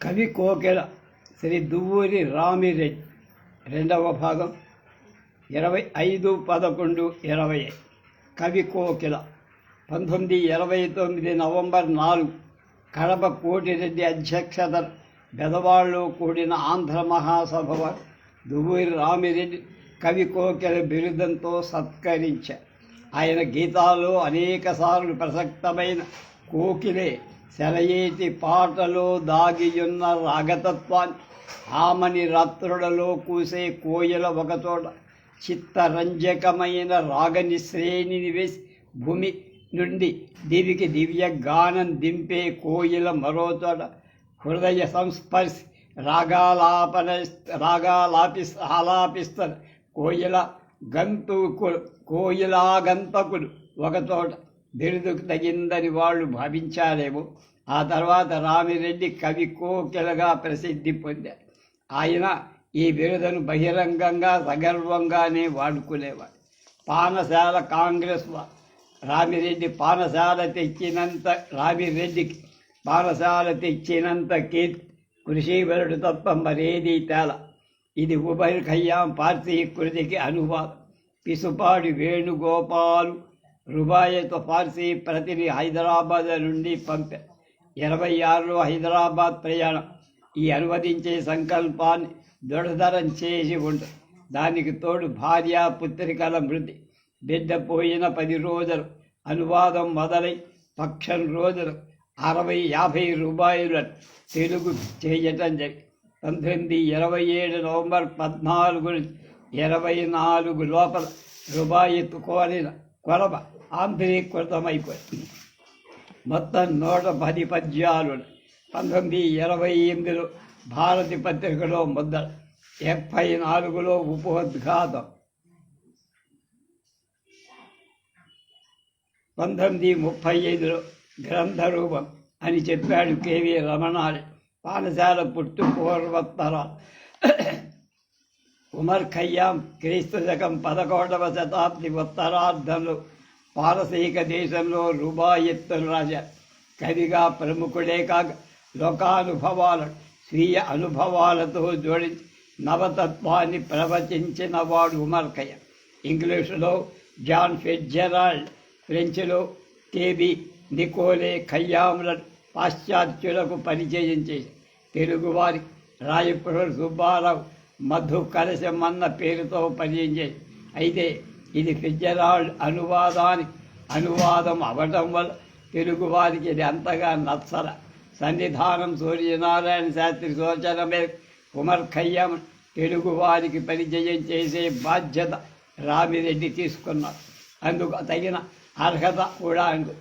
కవి కోకిల శ్రీ దువ్వూరి రామిరెడ్డి రెండవ భాగం ఇరవై ఐదు పదకొండు ఇరవై కవి కోకిల పంతొమ్మిది ఇరవై తొమ్మిది నవంబర్ నాలుగు కడప కోటిరెడ్డి అధ్యక్షత బెదవాళ్ళు కూడిన ఆంధ్ర మహాసభ దువ్వూరి రామిరెడ్డి కవి కోకిల బిరుదంతో సత్కరించారు ఆయన గీతాల్లో అనేకసార్లు ప్రసక్తమైన కోకిలే సెలయేటి పాటలో దాగియున్న రాగతత్వాన్ని ఆమని రాత్రులలో కూసే కోయిల ఒకచోట చిత్తరంజకమైన రాగని శ్రేణిని వేసి భూమి నుండి దివికి దివ్య గానం దింపే కోయిల మరోచోట హృదయ సంస్పర్శి రాగాలాపన రాగాలాపి ఆలాపిస్తారు కోయిల గంతుకులు కోయిలాగంతకుడు ఒకచోట బిరుదుకు తగిందని వాళ్ళు భావించారేమో. ఆ తర్వాత రామిరెడ్డి కవి కోకిలగా ప్రసిద్ధి పొందారు. ఆయన ఈ బిరుదను బహిరంగంగా సగర్వంగానే వాడుకునేవాడు పానశాల కాంగ్రెస్ రామిరెడ్డి పానశాల తెచ్చినంత రామిరెడ్డికి పానశాల తెచ్చినంత కీర్తి కృషివరుడు తప్ప మరేదీ తేల. ఇది ఉభయ ఖయ్యాం పార్తీ కృతికి అనువాదం. పిసుపాడి వేణుగోపాలు రుబాయతో పార్సీ ప్రతిని హైదరాబాద్ నుండి పంపారు ఇరవై ఆరులో హైదరాబాద్ ప్రయాణం. ఈ అనువదించే సంకల్పాన్ని దృఢతరం చేసి ఉంటుంది దానికి తోడు భార్య పుత్రికల మృతి. బిడ్డ పోయిన పది రోజులు. అనువాదం మొదలై పక్షం రోజులు. అరవై యాభై రూపాయలు తెలుగు చేయటం జరిగింది పంతొమ్మిది ఇరవై ఏడు నవంబర్ పద్నాలుగు నుంచి ఇరవై నాలుగు లోపల రూపాయి కోరిన కొలబ ఆంధ్రీకృతమైపోయింది మొత్తం నూట పది పద్యాలు పంతొమ్మిది ఇరవై ఎనిమిదిలో భారతి పత్రికలో ముద్ర డెబ్భై నాలుగులో ఉపోద్ఘాతం. పంతొమ్మిది ముప్పై ఐదులో గ్రంథరూపం అని చెప్పాడు కేవీ రమణాలి. పాఠశాల పుట్టు పూర్వత్తర ఉమర్ ఖయ్యాం క్రీస్తు శకం పదకొండవ శతాబ్ది ఉత్తరార్ధంలో పారసీక దేశంలో రుబాయిత్తులు రాశారు కవిగా ప్రముఖుడే కాక లోకానుభవాలు స్వీయ అనుభవాలతో జోడించి నవతత్వాన్ని ప్రవచించిన వాడు ఉమర్ ఇంగ్లీషులో జాన్ ఫిట్జెరాల్డ్ ఫ్రెంచ్లో కేబి నికోలే ఖయ్యాములను పాశ్చాత్యులకు పరిచయం చేసి తెలుగువారి రాయపురం సుబ్బారావు మధు కలశమన్న పేరుతో పరిచయం చేసి అయితే ఇది ఫిజరాల్డ్ అనువాదానికి అనువాదం అవటం వల్ల తెలుగువారికి ఇది అంతగా నచ్చల. సన్నిధానం సూర్యనారాయణ శాస్త్రి సూచన మేరకు ఉమర్ ఖయ్యాం తెలుగు వారికి పరిచయం చేసే బాధ్యత రామిరెడ్డి తీసుకున్నారు. అందుకు తగిన అర్హత కూడా అందు.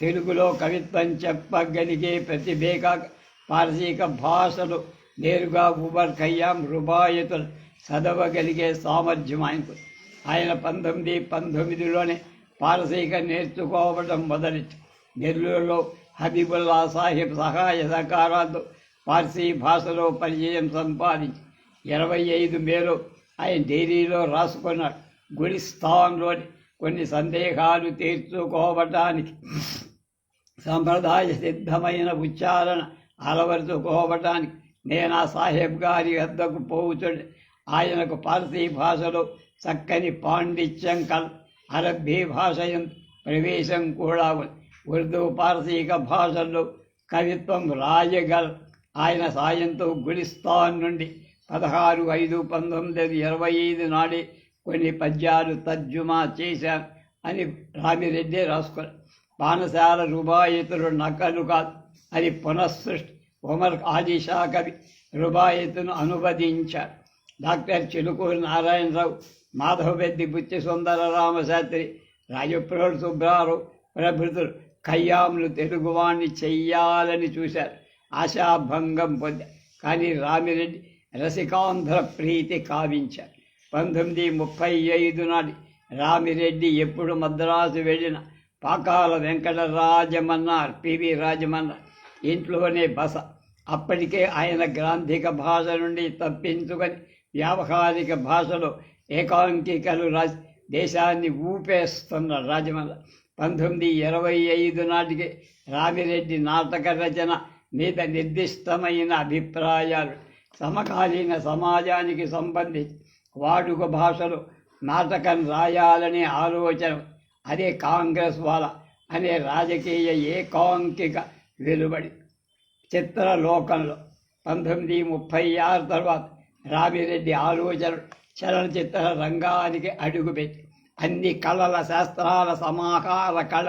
తెలుగులో కవిత్వం చెప్పగలిగే ప్రతిభేక కాక పారసీక భాషలు నేరుగా ఉమర్ ఖయ్యాం రుబాయతులు చదవగలిగే సామర్థ్యం ఆయనకు. ఆయన పంతొమ్మిది పంతొమ్మిదిలోనే పారసీక నేర్చుకోవడం మొదలెట్టు నెల్లూరులో హబీబుల్లా సాహిబ్ సహాయ సహకారాలతో పార్సీ భాషలో పరిచయం సంపాదించి ఇరవై ఐదు మేలో ఆయన డైరీలో రాసుకున్నాడు గుడిస్థాన్లోని కొన్ని సందేహాలు తీర్చుకోవటానికి సంప్రదాయ సిద్ధమైన ఉచ్చారణ అలవరుచుకోవటానికి నేను ఆ సాహెబ్ గారి వద్దకు పోవుచుండే ఆయనకు పార్సీ భాషలో చక్కని పాండిత్యం కల్ అరబ్బీ భాషయం ప్రవేశం కూడా ఉంది ఉర్దూ పారసీక భాషల్లో కవిత్వం రాయగల్. ఆయన సాయంతో గులిస్తాన్ నుండి పదహారు ఐదు పంతొమ్మిది ఇరవై ఐదు నాడే కొన్ని పద్యాలు తర్జుమా చేశాను అని రామిరెడ్డి రాసుకున్నారు పానశాల రుబాయితులు నకలు కాదు అది పునఃసృష్టి. ఉమర్ ఆదిషా కవి రుబాయితును అనువదించారు. డాక్టర్ చిలుకూరి నారాయణరావు మాధవపెద్ది బుచ్చి సుందర రామశాస్త్రి రాజప్రోడు సుబ్బారావు ప్రభృతులు ఖయ్యాములు తెలుగువాణ్ణి చెయ్యాలని చూశారు. ఆశాభంగం పొందారు కానీ రామిరెడ్డి రసికాంధ్ర ప్రీతి కావించారు. పంతొమ్మిది ముప్పై ఐదు నాటి రామిరెడ్డి ఎప్పుడు మద్రాసు వెళ్ళిన పాకాల వెంకట రాజమన్నారు పివి రాజమన్నారు ఇంట్లోనే బస. అప్పటికే ఆయన గ్రాంధిక భాష నుండి తప్పించుకొని వ్యావహారిక భాషలో ఏకాంకికలు రాజ్ దేశాన్ని ఊపేస్తున్న రాజమల్ల పంతొమ్మిది ఇరవై ఐదు నాటికి రామిరెడ్డి నాటక రచన మీద నిర్దిష్టమైన అభిప్రాయాలు. సమకాలీన సమాజానికి సంబంధించి వాడుక భాషలో నాటకం రాయాలనే ఆలోచన అదే కాంగ్రెస్ వాళ్ళ అనే రాజకీయ ఏకాంకిక వెలువడి చిత్రలోకంలో పంతొమ్మిది ముప్పై ఆరు తర్వాత రామిరెడ్డి ఆలోచన చలనచిత్ర రంగానికి అడుగుపెట్టి అన్ని కళల శాస్త్రాల సమాహార కళ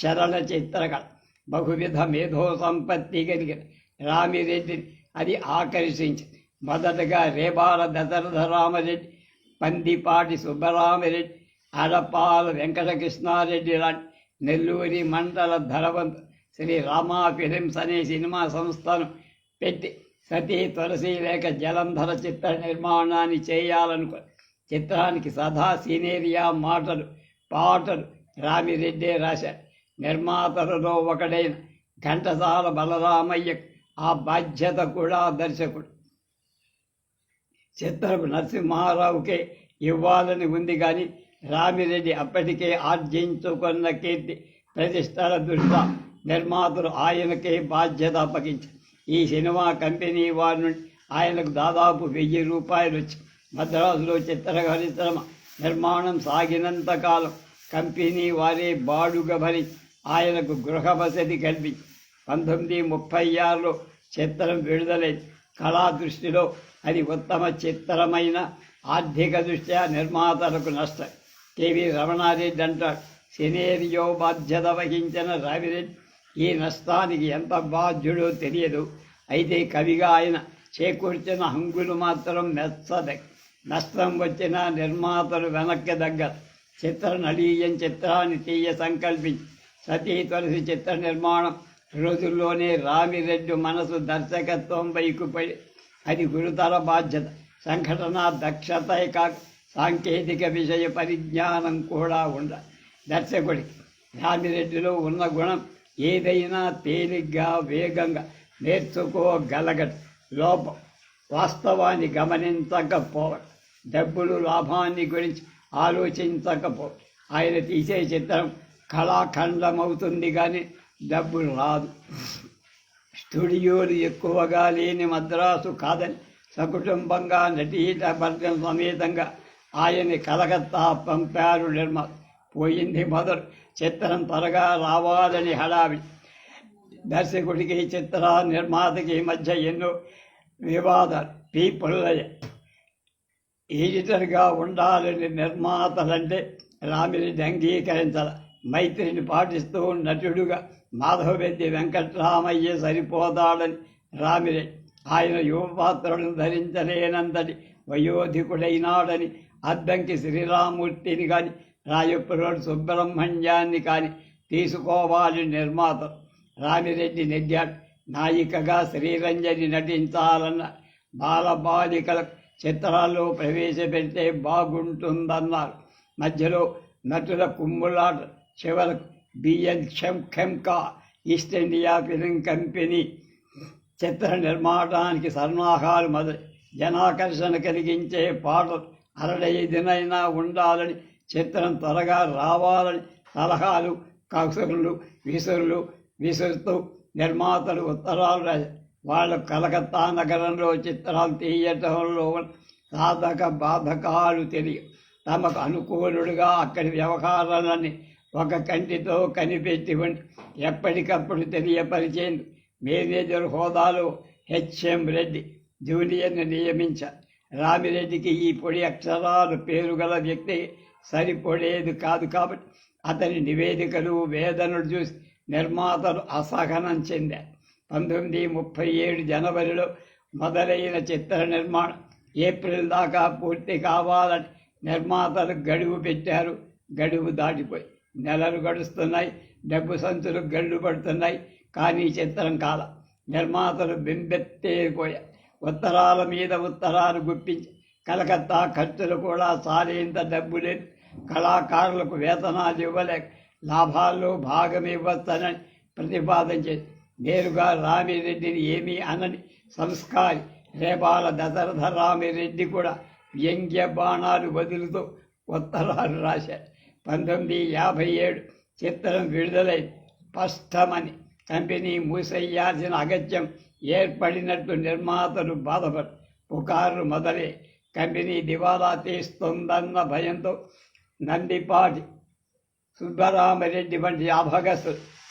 చలనచిత్ర కళ బహువిధ మేధో సంపత్తి కలిగిన రామిరెడ్డిని అది ఆకర్షించింది మొదటగా రేబాల దశరథరామరెడ్డి పందిపాటి సుబ్బరామరెడ్డి అడపాల వెంకటకృష్ణారెడ్డి లాంటి నెల్లూరి మండల ధరవంత్ శ్రీ రామా ఫిలిమ్స్ అనే సినిమా సంస్థను పెట్టి సతీ తులసి లేక జలంధర చిత్ర నిర్మాణాన్ని చేయాలనుకో చిత్రానికి సదా సీనేరియా మాటలు పాటలు రామిరెడ్డే రాశారు నిర్మాతలలో ఒకడైన ఘంటసాల బలరామయ్య ఆ బాధ్యత కూడా దర్శకుడు. చిత్రపు నరసింహారావుకే ఇవ్వాలని ఉంది కానీ రామిరెడ్డి అప్పటికే ఆర్జించుకున్న కీర్తి ప్రతిష్టల దృష్ట్యా నిర్మాతలు ఆయనకే బాధ్యత అప్పగించారు. ఈ సినిమా కంపెనీ వారి నుండి ఆయనకు దాదాపు వెయ్యి రూపాయలు వచ్చి మద్రాసులో చిత్రహరిశ్రమ నిర్మాణం సాగినంతకాలం కంపెనీ వారే బాడుగ భరి ఆయనకు గృహ వసతి కల్పించి పంతొమ్మిది ముప్పై ఆరులో చిత్రం విడుదలైంది కళా దృష్టిలో అది ఉత్తమ చిత్రమైన ఆర్థిక దృష్ట్యా నిర్మాతలకు నష్టం. కెవి రమణారెడ్డి అంటాడు సినేరియో బాధ్యత వహించిన రవిరెడ్డి ఈ నష్టానికి ఎంత బాధ్యుడో తెలియదు. అయితే కవిగా ఆయన చేకూర్చిన హంగులు మాత్రం మెచ్చద నష్టం వచ్చిన నిర్మాతలు వెనక్కి దగ్గర చిత్ర నలీయం చిత్రాన్ని తీయ సంకల్పించి సతీ తులసి చిత్ర నిర్మాణం రోజుల్లోనే రామిరెడ్డి మనసు దర్శకత్వం వైపుపడి అది గురుతర బాధ్యత. సంఘటన దక్షతే కాక సాంకేతిక విషయ పరిజ్ఞానం కూడా ఉండ. దర్శకుడికి రామిరెడ్డిలో ఉన్న గుణం ఏదైనా తేలిగ్గా వేగంగా నేర్చుకోగలగట లోపం వాస్తవాన్ని గమనించకపోవడం డబ్బులు లాభాన్ని గురించి ఆలోచించకపో ఆయన తీసే చిత్రం కళాఖండమవుతుంది కానీ డబ్బులు రాదు. స్టూడియోలు ఎక్కువగా లేని మద్రాసు కాదని సకుటుంబంగా నటీట భర్గం సమేతంగా ఆయన్ని కలకత్తా పంపారు నిర్మ పోయింది మొదలు చిత్రం త్వరగా రావాలని హడావి. దర్శకుడికి చిత్ర నిర్మాతకి మధ్య ఎన్నో వివాదాలు పి పుల్లయ్య ఎడిటర్గా ఉండాలని నిర్మాతలంటే రామిరెడ్డి అంగీకరించాల మైత్రిని పాటిస్తూ నటుడుగా మాధవరెడ్డి వెంకట్రామయ్య సరిపోతాడని రామిరెడ్డి ఆయన యువపాత్రను ధరించలేనంతటి వయోధికుడైనాడని అద్దంకి శ్రీరామూర్తిని కానీ రాయపురోడు సుబ్రహ్మణ్యాన్ని కానీ తీసుకోవాలి నిర్మాత. రామిరెడ్డి నెగ్గాడు నాయికగా శ్రీరంజని నటించాలన్న బాలబాలికల చిత్రాల్లో ప్రవేశపెడితే బాగుంటుందన్నారు. మధ్యలో నటుల కుమ్ములాట చివరకు BN ఖెం Khemka East India film company చిత్ర నిర్మాణానికి సన్నాహాలు మొదలు జనాకర్షణ కలిగించే పాటలు అరడైదునైనా ఉండాలని చిత్రం త్వరగా రావాలని సలహాలు కసురులు విసురులు విసురుతూ నిర్మాతలు ఉత్తరాలు వాళ్ళు కలకత్తా నగరంలో చిత్రాలు తీయటంలో సాధక బాధకాలు తెలియ తమకు అనుకూలుడుగా అక్కడి వ్యవహారాలని ఒక కంటితో కనిపెట్టి ఉండి ఎప్పటికప్పుడు తెలియపరిచేందుకు మేనేజర్ హోదాలో హెచ్ఎం రెడ్డి జూనియర్ని నియమించారు. రామిరెడ్డికి ఈ పొడి అక్షరాలు పేరు గల వ్యక్తి సరిపడేది కాదు కాబట్టి అతని నివేదికలు వేదనలు చూసి నిర్మాతలు అసహనం చెందారు. పంతొమ్మిది ముప్పై ఏడు జనవరిలో మొదలైన చిత్ర నిర్మాణం ఏప్రిల్ దాకా పూర్తి కావాలని నిర్మాతలు గడువు పెట్టారు. గడువు దాటిపోయి నెలలు గడుస్తున్నాయి డబ్బు సంచులు గళ్ళు పడుతున్నాయి కానీ చిత్రం కాల నిర్మాతలు బింబెత్తేపోయారు ఉత్తరాల మీద ఉత్తరాలు గుప్పించి కలకత్తా ఖర్చులు కూడా సారేంత డబ్బు కళాకారులకు వేతనాలు ఇవ్వలేక లాభాల్లో భాగం ఇవ్వచ్చనని చేసి నేరుగా రామిరెడ్డిని ఏమీ అనని సంస్కారి రేపాల దశరథ రామిరెడ్డి కూడా వ్యంగ్య బాణాలు వదులుతూ ఉత్తరాలు రాశారు. పంతొమ్మిది యాభై ఏడు చిత్రం విడుదలై స్పష్టమని. కంపెనీ మూసేయాల్సిన అగత్యం ఏర్పడినట్టు నిర్మాతలు బాధపడు పుకార్లు మొదలే కంపెనీ దివాలా తీస్తుందన్న భయంతో నందిపాటి సుబ్బరామరెడ్డి వంటి అభగస్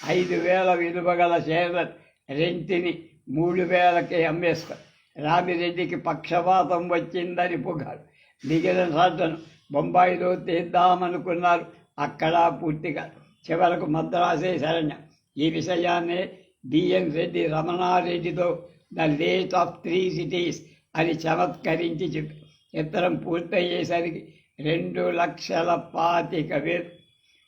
ఐదు వేల విలువ గల షేర్ల రెంటిని మూడు వేలకే అమ్మేస్తారు. రామిరెడ్డికి పక్షపాతం వచ్చిందని పుగారు మిగిలిన రాజను బొంబాయిలో తీద్దామనుకున్నారు అక్కడ పూర్తిగా. చివరకు మద్రాసే శరణ్యం. ఈ విషయాన్నే BM Reddy రమణారెడ్డితో the late of three cities అని చమత్కరించి చెప్పి చిత్రం పూర్తయ్యేసరికి రెండు లక్షల పాతిక వేలు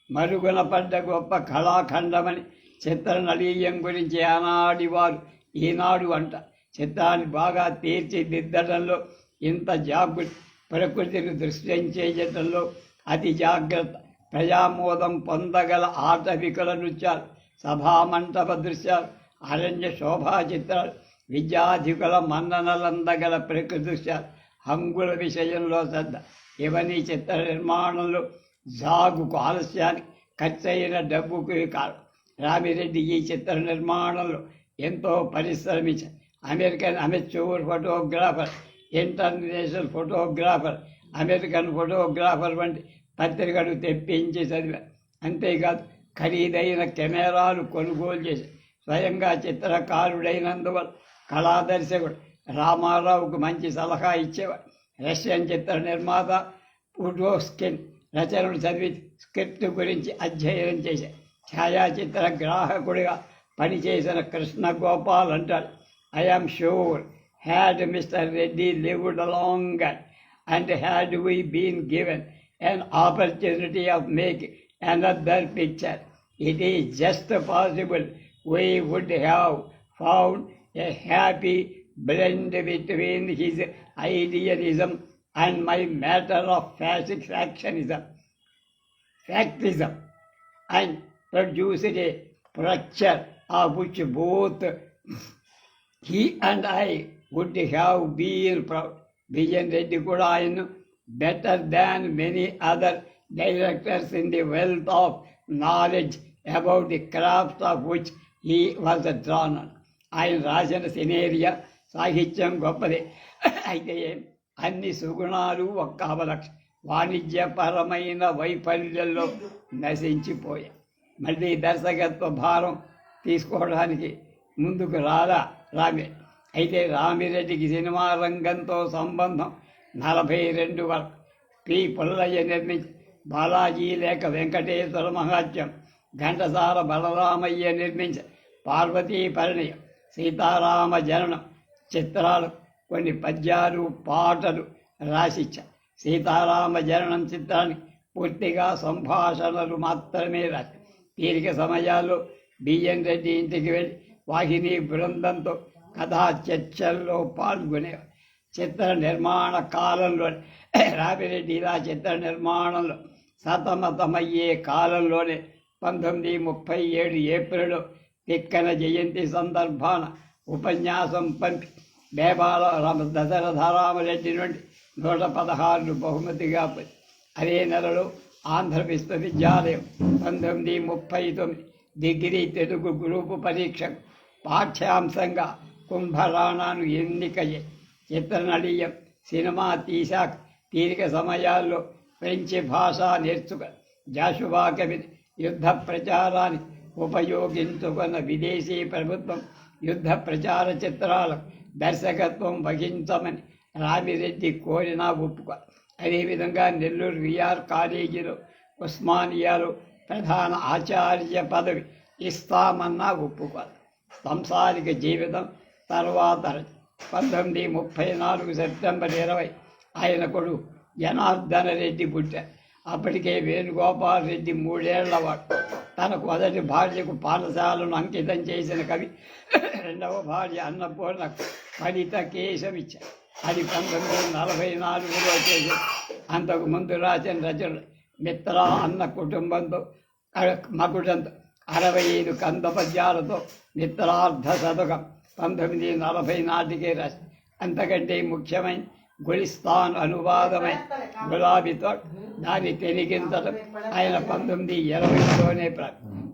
మరుగున పడ్డ గొప్ప కళాఖండమని చిత్ర నలీయం గురించి ఆనాడి వారు ఈనాడు అంట. చిత్రాన్ని బాగా తీర్చిదిద్దడంలో ఇంత జాగ్రత్త ప్రకృతిని దృశ్యం చేయటంలో అతి జాగ్రత్త ప్రజామోదం పొందగల ఆటవికల నృత్యాలు సభామంటప దృశ్యాలు అరణ్య శోభా చిత్రాలు విద్యాధికుల మన్ననలందగల ప్రకృతి దృశ్యాలు హంగుల విషయంలో శ్రద్ధ. ఇవన్నీ చిత్ర నిర్మాణంలో జాగుకు ఆలస్యానికి ఖర్చయిన డబ్బుకు కాదు రామిరెడ్డి ఈ చిత్ర నిర్మాణంలో ఎంతో పరిశ్రమించారు American amateur photographer international photographer American photographer వంటి పత్రికలు తెప్పించి చదివారు. అంతేకాదు ఖరీదైన కెమెరాలు కొనుగోలు చేసి స్వయంగా చిత్రకారుడైనందువల్ల కళాదర్శకుడు రామారావుకు మంచి సలహా ఇచ్చేవాడు. రష్యన్ చిత్ర నిర్మాత పుటోస్కిన్ రచనలు చదివి స్క్రిప్ట్ గురించి అధ్యయనం చేశాడు ఛాయాచిత్ర గ్రాహకుడిగా పనిచేసిన కృష్ణ గోపాల్ అంటాడు I'm sure had mister Reddy lived long and had we been given an opportunity of making another picture. It is just possible we would have found a happy blend between his idealism and my matter of fascist factionism, factism, and produced a fracture of which both he and I would have been proud. Vision Reddy could better than many other directors directors in the wealth of knowledge about the craft of he was was drawn ఆయన రాసిన scenario సాహిత్యం గొప్పది అయితే అన్ని సుగుణాలు ఒక్క అవలక్ష వాణిజ్యపరమైన వైఫల్యంలో నశించిపోయాయి మళ్ళీ దర్శకత్వ భారం తీసుకోవడానికి ముందుకు రాలా రామే అయితే రామిరెడ్డికి సినిమా రంగంతో సంబంధం నలభై రెండు వరకు పి పుల్లయ్య నిర్మించి బాలాజీ లేక వెంకటేశ్వర మహాత్యం ఘంటసార బలరామయ్య నిర్మించ పార్వతీ పరిణయం సీతారామ జననం చిత్రాలు కొన్ని పద్యాలు పాటలు రాసిచ్చా. సీతారామ జననం చిత్రాన్ని పూర్తిగా సంభాషణలు మాత్రమే రాసి తీరిక సమయాల్లో బిఎన్ రెడ్డి ఇంటికి వెళ్ళి వాహిని బృందంతో కథా చర్చల్లో పాల్గొనేవారు. చిత్ర నిర్మాణ కాలంలో రాపిరెడ్డి ఇలా చిత్ర నిర్మాణంలో సతమతమయ్యే కాలంలోనే పంతొమ్మిది ముప్పై ఏడు ఏప్రిల్ తిక్కన జయంతి సందర్భాన ఉపన్యాసం పంపి బేబాల రామ దశరథరామరెడ్డి నుండి నూట పదహారు బహుమతిగా పొంది అదే నెలలో ఆంధ్ర విశ్వవిద్యాలయం పంతొమ్మిది ముప్పై తొమ్మిది డిగ్రీ తెలుగు గ్రూపు పరీక్షకు పాఠ్యాంశంగా కుంభరాణాను ఎన్నికయ్యాయి. చిత్రనళీయం సినిమా తీశాక తీరిక సమయాల్లో ఫ్రెంచి భాష నేర్చుక జాషువా కవిని యుద్ధ ప్రచారాన్ని ఉపయోగించుకున్న విదేశీ ప్రభుత్వం యుద్ధ ప్రచార చిత్రాల దర్శకత్వం వహించమని రామిరెడ్డి కోరినా ఒప్పుక. అదేవిధంగా నెల్లూరు విఆర్ కాలేజీలో ఉస్మానియాలో ప్రధాన ఆచార్య పదవి ఇస్తామన్నా ఒప్పుకోరు సంసారిక జీవితం తర్వాత పంతొమ్మిది ముప్పై నాలుగు సెప్టెంబర్ ఇరవై ఆయన కొడు జనార్దన రెడ్డి పుట్ట. అప్పటికే వేణుగోపాల్ రెడ్డి మూడేళ్ళవాడు తనకు మొదటి భార్యకు పాఠశాలను అంకితం చేసిన కవి. రెండవ భార్య అన్నపూర్ణ ఫలిత కేశమిచ్చ. అది పంతొమ్మిది వందల నలభై నాలుగులో చేసి అంతకు ముందు రాసిన రచనలు మిత్ర అన్న కుటుంబంతో మకుటంతో అరవై ఐదు కంద పద్యాలతో మిత్రార్థ శతకం పంతొమ్మిది నలభై నాటికే రాసి అంతకంటే ముఖ్యమైన గులిస్తాన్ అనువాదమై గులాబీతో దాన్ని తెనిగించడం ఆయన పంతొమ్మిది ఇరవైలోనే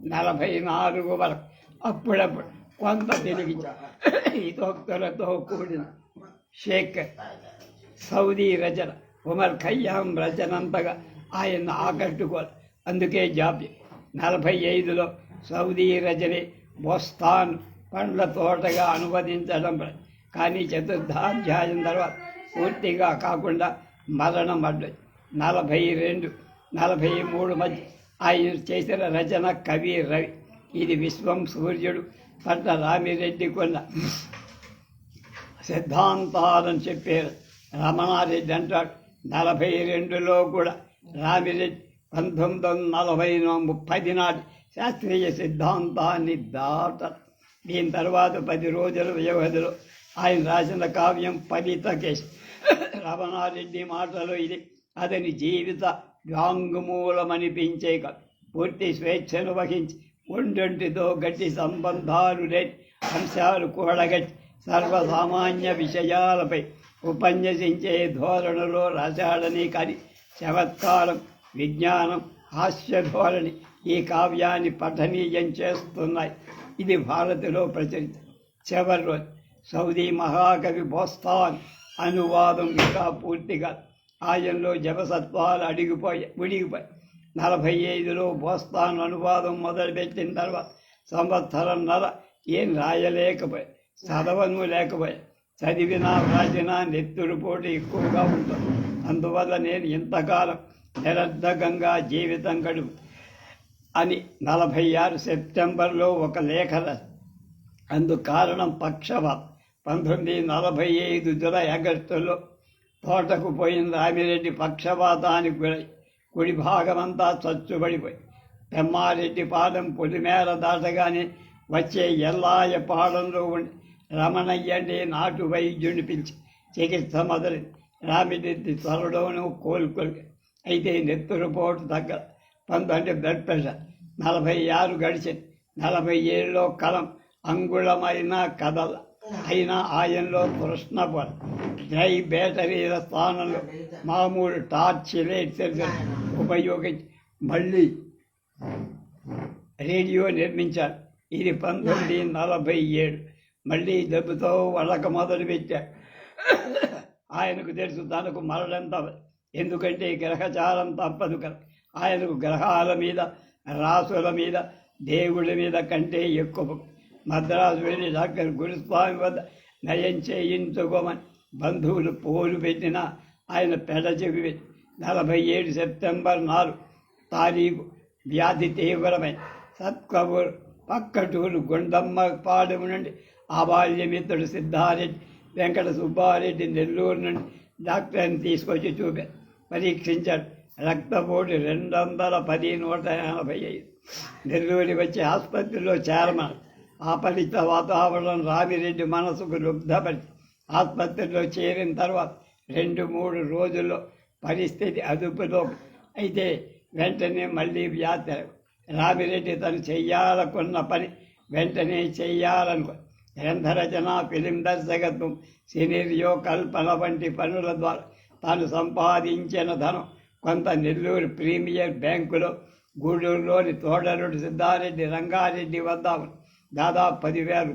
నలభై నాలుగు వరకు అప్పుడప్పుడు కొంత తెలుగు ఇతోక్తులతో కూడిన షేక్ సౌదీ రచన ఉమర్ ఖయ్యాం రచనంతగా ఆయన ఆకట్టుకోరు అందుకే జాబ్యం నలభై ఐదులో సౌదీ రచనే బొస్తాన్ పండ్ల తోటగా అనువదించడం కానీ చతుర్థాధ్యాయం తర్వాత పూర్తిగా కాకుండా మరణం అడ్డు నలభై రెండు నలభై మూడు మధ్య ఆయన చేసిన రచన కవి రవి. ఇది విశ్వం సూర్యుడు పట్ల రామిరెడ్డి కొన్న సిద్ధాంతాలని చెప్పారు. రమణారెడ్డి అంటాడు నలభై రెండులో కూడా రామిరెడ్డి పంతొమ్మిది వందల నలభై ముప్పై నాటి శాస్త్రీయ సిద్ధాంతాన్ని దాట దీని తర్వాత పది రోజుల వ్యవధిలో ఆయన రాసిన కావ్యం ఫలిత కేసు రమణారెడ్డి మాటలు ఇది. అతని జీవిత వ్యాంగుమూలమనిపించే పూర్తి స్వేచ్ఛను వహించి ఒంటొంటితో గట్టి సంబంధాలు లేని అంశాలు కూడగట్టి సర్వసామాన్య విషయాలపై ఉపన్యసించే ధోరణిలో రాశాడని కానీ చమత్కారం విజ్ఞానం హాస్య ధోరణి ఈ కావ్యాన్ని పఠనీయం చేస్తున్నాయి. ఇది భారతిలో ప్రచరిత చివరి రోజు సౌదీ మహాకవి బోస్తాన్ అనువాదం ఇంకా పూర్తిగా ఆయనలో జపసత్వాలు అడిగిపోయాయి ఉడిగిపోయి నలభై ఐదులో బోస్తాన్ అనువాదం మొదలుపెట్టిన తర్వాత సంవత్సరం నర ఏం రాయలేకపోయి చదవను లేకపోయా చదివినా రాసినా నెత్తురు పోటీ ఎక్కువగా ఉంటుంది. అందువల్ల నేను ఇంతకాలం నిరర్ధకంగా జీవితం గడుపు అని నలభై ఆరు సెప్టెంబర్లో ఒక లేఖ అందు అందుకు కారణం పక్షవ. పంతొమ్మిది నలభై ఐదు జులై ఆగస్టులో తోటకు పోయిన రామిరెడ్డి పక్షపాతానికి గురై కుడి భాగమంతా చచ్చుబడిపోయి పెమ్మారెడ్డి పాదం పొలిమేర దాటగానే వచ్చే ఎల్లాయ పాడంలో ఉండి రమణయ్యండి నాటు వైద్యుని పిలిచి చికిత్స మొదలు. రామిరెడ్డి త్వరలోనూ కోలుకోలు అయితే నెత్తురుపోటు దగ్గర పంతొమ్మిది బ్లడ్ ప్రెషర్ నలభై ఆరు గడిచింది నలభై ఏడులో కలం అంగుళమైన కథల అయినా ఆయనలో కృష్ణపల్ డ్రై బ్యాటరీల స్థానంలో మామూలు టార్చ్ లైట్ ఉపయోగించి మళ్ళీ రేడియో నిర్మించారు. ఇది పంతొమ్మిది నలభై ఏడు. మళ్ళీ దెబ్బతో వడక మొదలుపెట్టారు ఆయనకు తెలుసు తనకు మరణం తప్పదు ఎందుకంటే గ్రహచారం తప్పదు కదా. ఆయనకు గ్రహాల మీద రాసుల మీద దేవుడి మీద కంటే ఎక్కువ మద్రాసు వెళ్ళి డాక్టర్ గురుస్వామి వద్ద నయం చేయించుకోమని బంధువులు పోలు పెట్టిన ఆయన పెడ చెవి నలభై ఏడు సెప్టెంబర్ నాలుగు తారీఖు వ్యాధి తీవ్రమైన సత్కబూర్ పక్కటూరు గుండమ్మ పాడు నుండి ఆ బాల్యమిత్రుడు సిద్ధారెడ్డి వెంకట సుబ్బారెడ్డి నెల్లూరు నుండి డాక్టర్ని తీసుకొచ్చి చూపారు పరీక్షించాడు. రక్తపోటు రెండు వందల పది నూట ఎనభై ఐదు నెల్లూరి వచ్చి ఆసుపత్రిలో చేరమని ఆపలిత వాతావరణం రామిరెడ్డి మనసుకు రుగ్ధపరిచి ఆసుపత్రిలో చేరిన తర్వాత రెండు మూడు రోజుల్లో పరిస్థితి అదుపులో అయితే వెంటనే మళ్ళీ వ్యాధి రామిరెడ్డి తను చెయ్యాలనుకున్న పని వెంటనే చేయాలనుకో గ్రంథరచన ఫిలిం దర్శకత్వం సినీరియో కల్పన వంటి పనుల ద్వారా తాను సంపాదించిన ధనం కొంత నెల్లూరు ప్రీమియర్ బ్యాంకులో గూడూరులోని తోడరుడు సిద్ధారెడ్డి రంగారెడ్డి వద్ద దాదాపు పదివేలు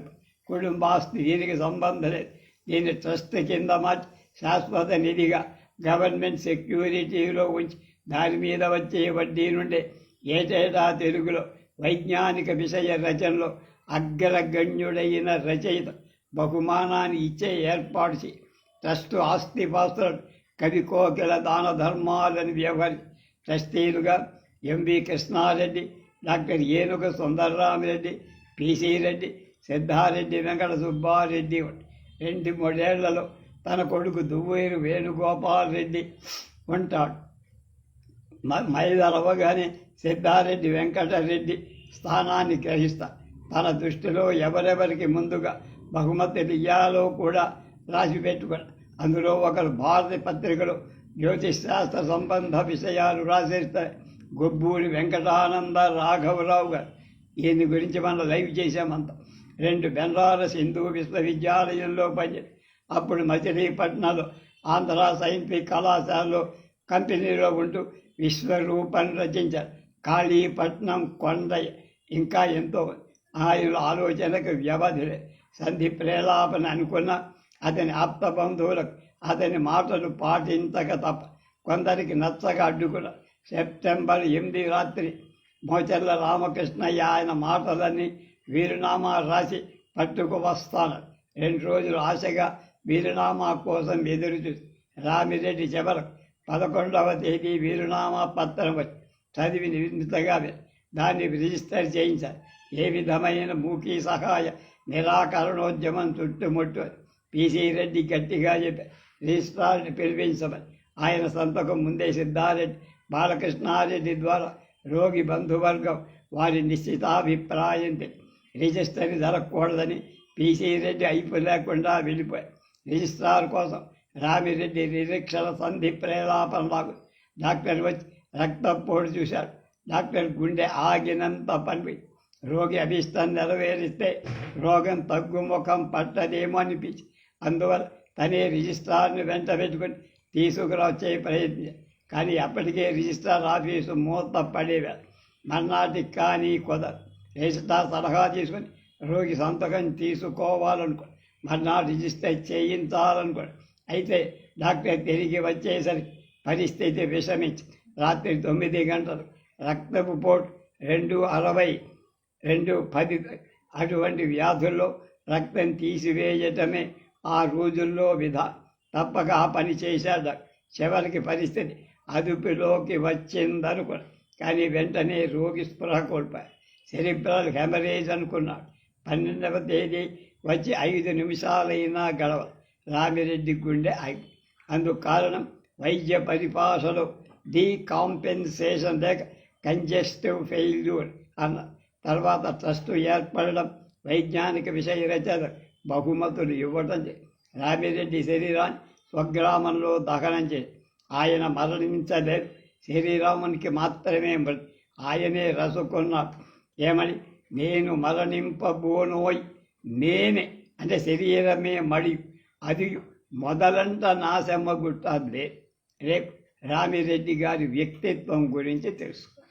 కుటుంబాస్తి దీనికి సంబంధం లేదు దీన్ని ట్రస్ట్ కింద మార్చి శాశ్వత నిధిగా గవర్నమెంట్ సెక్యూరిటీలో ఉంచి దాని మీద వచ్చే వడ్డీ నుండి ఏటేటా తెలుగులో వైజ్ఞానిక విషయ రచనలో అగ్రగణ్యుడైన రచయిత బహుమానాన్ని ఇచ్చే ఏర్పాటు చేయి ట్రస్టు ఆస్తిపాస్తులను కవి కోకిల దాన ధర్మాలని వ్యవహరి ట్రస్టీలుగా MV Krishnareddy doctor Enuga Sundararamireddy PC Reddy Siddhareddy Venkata Subbareddy రెండు మూడేళ్ళలో తన కొడుకు దువ్వేరు వేణుగోపాల్ రెడ్డి ఉంటాడు. మ- మైదలవగానే సిద్ధారెడ్డి వెంకటరెడ్డి స్థానాన్ని గ్రహిస్తా. తన దృష్టిలో ఎవరెవరికి ముందుగా బహుమతులు ఇయ్యాలో కూడా రాసి పెట్టుకుని అందులో ఒకరు భారత పత్రికలు జ్యోతిష్ శాస్త్ర సంబంధ విషయాలు రాసేస్తే గొబ్బూరి వెంకటానంద రాఘవరావు గారు. ఈయన గురించి మనం లైవ్ చేశామంత. రెండు బెనారస్ హిందూ విశ్వవిద్యాలయంలో పని అప్పుడు మచిలీపట్నంలో ఆంధ్ర సైంటిఫిక్ కళాశాలలో కంపెనీలో ఉంటూ విశ్వరూపం రచించారు. కాళీపట్నం కొండయ్య ఇంకా ఎంతో ఆయన ఆలోచనకు వ్యవధి సంధి ప్రేలాపన అనుకున్న అతని ఆప్త బంధువులకు అతని మాటలు పాటించక తప్ప కొందరికి నచ్చక అడ్డుకున్న సెప్టెంబర్ ఎనిమిది రాత్రి మోచెల్ల రామకృష్ణయ్య ఆయన మాటలన్నీ వీరునామా రాసి పట్టుకు వస్తాను. రెండు రోజులు ఆశగా వీరునామా కోసం ఎదురుచూ రామిరెడ్డి చివరకు పదకొండవ తేదీ వీరునామా పత్రం వచ్చి చదివి నిర్మితగా దాన్ని రిజిస్టర్ చేయించారు ఏ విధమైన మూకీ సహాయ నిరాకరణోద్యమం చుట్టుముట్టు పిసి రెడ్డి గట్టిగా చెప్పి రిజిస్ట్రార్ని పిలిపించమని ఆయన సంతకం ముందే సిద్ధారెడ్డి బాలకృష్ణారెడ్డి ద్వారా రోగి బంధువర్గం వారి నిశ్చితాభిప్రాయం రిజిస్టర్ని రిజిస్టర్ జరగకూడదని పీసీ రెడ్డి అయిపు లేకుండా వెళ్ళిపోయి రిజిస్ట్రార్ కోసం రామిరెడ్డి నిరీక్షణ సంధి ప్రేలాపనలాగు డాక్టర్ వచ్చి రక్తపోటు చూశాడు డాక్టర్ గుండె ఆగినంత పని రోగి అభిష్టం నెరవేరిస్తే రోగం తగ్గుముఖం పట్టదేమో అనిపించి అందువల్ల తనే రిజిస్ట్రార్ని వెంట పెట్టుకుని తీసుకురావచ్చే ప్రయత్నం. కానీ అప్పటికే రిజిస్ట్రార్ ఆఫీసు మూత పడేవారు మర్నాటికి కానీ కొద రిజిస్ట్రార్ సలహా తీసుకొని రోగి సంతకం తీసుకోవాలనుకో మర్నాడు రిజిస్టర్ చేయించాలనుకో అయితే డాక్టర్ తిరిగి వచ్చేసరికి పరిస్థితి విషమించి రాత్రి తొమ్మిది గంటలు రక్తపు పోటు రెండు అరవై రెండు పది అటువంటి వ్యాధుల్లో రక్తం తీసివేయటమే ఆ రోజుల్లో విధా తప్పక ఆ పని చేశాడు చివరికి పరిస్థితి అదుపులోకి వచ్చిందనుకో కానీ వెంటనే రోగి స్పృహ కోల్పోయారు సెరిబ్రల్ హెమరేజ్ అనుకున్నాడు. పన్నెండవ తేదీ వచ్చి ఐదు నిమిషాలైనా గడవ రామిరెడ్డి గుండె ఆగి అందుకు కారణం వైద్య పరిభాషలో డీకాంపెన్సేషన్ లేక కంజెస్టివ్ ఫెయిల్యూర్ అన్న తర్వాత ట్రస్ట్ ఏర్పడడం వైజ్ఞానిక విషయ రచన బహుమతులు ఇవ్వటం రామిరెడ్డి శరీరాన్ని స్వగ్రామంలో దహనం చే ఆయన మరణించలేదు. శ్రీరామునికి మాత్రమే ఆయనే రసుకున్నాడు ఏమని? నేను మరణింపబోనోయ్. నేనే. అంటే శరీరమే మడి అది మొదలంట నాశమ్మ గుట్టలే రేపు రామిరెడ్డి గారి వ్యక్తిత్వం గురించి తెలుసుకో